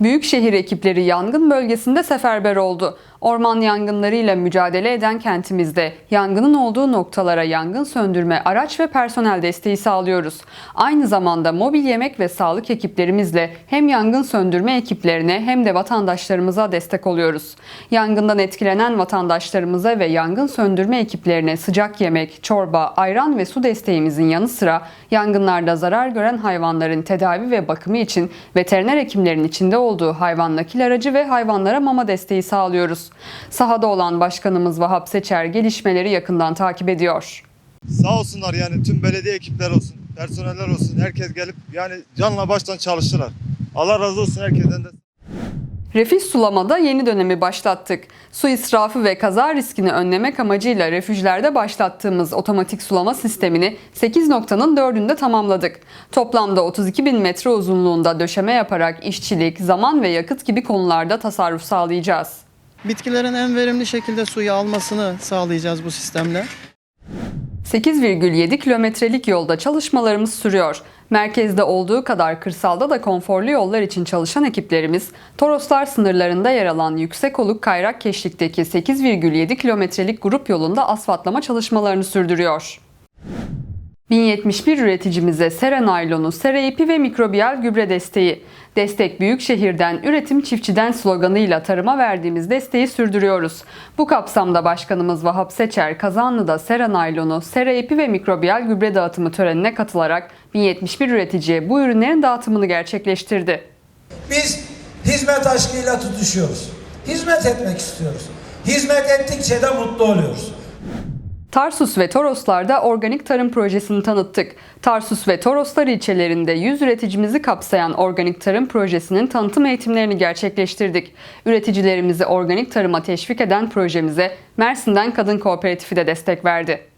Büyükşehir ekipleri yangın bölgesinde seferber oldu. Orman yangınlarıyla mücadele eden kentimizde yangının olduğu noktalara yangın söndürme araç ve personel desteği sağlıyoruz. Aynı zamanda mobil yemek ve sağlık ekiplerimizle hem yangın söndürme ekiplerine hem de vatandaşlarımıza destek oluyoruz. Yangından etkilenen vatandaşlarımıza ve yangın söndürme ekiplerine sıcak yemek, çorba, ayran ve su desteğimizin yanı sıra yangınlarda zarar gören hayvanların tedavi ve bakımı için veteriner hekimlerin içinde olduğu hayvan nakil aracı ve hayvanlara mama desteği sağlıyoruz. Sahada olan Başkanımız Vahap Seçer gelişmeleri yakından takip ediyor. Sağ olsunlar yani tüm belediye ekipler olsun, personeller olsun. Herkes gelip yani canla baştan çalıştılar. Allah razı olsun herkesten de. Refüj sulamada yeni dönemi başlattık. Su israfı ve kaza riskini önlemek amacıyla refüjlerde başlattığımız otomatik sulama sistemini 8 noktanın 4'ünde tamamladık. Toplamda 32 bin metre uzunluğunda döşeme yaparak işçilik, zaman ve yakıt gibi konularda tasarruf sağlayacağız. Bitkilerin en verimli şekilde suyu almasını sağlayacağız bu sistemle. 8,7 kilometrelik yolda çalışmalarımız sürüyor. Merkezde olduğu kadar kırsalda da konforlu yollar için çalışan ekiplerimiz, Toroslar sınırlarında yer alan Yüksekoluk Kayrak Keşlik'teki 8,7 kilometrelik grup yolunda asfaltlama çalışmalarını sürdürüyor. 1071 üreticimize sera naylonu, sera ipi ve mikrobiyal gübre desteği. Destek Büyükşehir'den, üretim çiftçiden sloganıyla tarıma verdiğimiz desteği sürdürüyoruz. Bu kapsamda Başkanımız Vahap Seçer, Kazanlı'da sera naylonu, sera ipi ve mikrobiyal gübre dağıtımı törenine katılarak 1071 üreticiye bu ürünlerin dağıtımını gerçekleştirdi. Biz hizmet aşkıyla tutuşuyoruz. Hizmet etmek istiyoruz. Hizmet ettikçe de mutlu oluyoruz. Tarsus ve Toroslar'da organik tarım projesini tanıttık. Tarsus ve Toroslar ilçelerinde 100 üreticimizi kapsayan organik tarım projesinin tanıtım eğitimlerini gerçekleştirdik. Üreticilerimizi organik tarıma teşvik eden projemize Mersin'den Kadın Kooperatifi de destek verdi.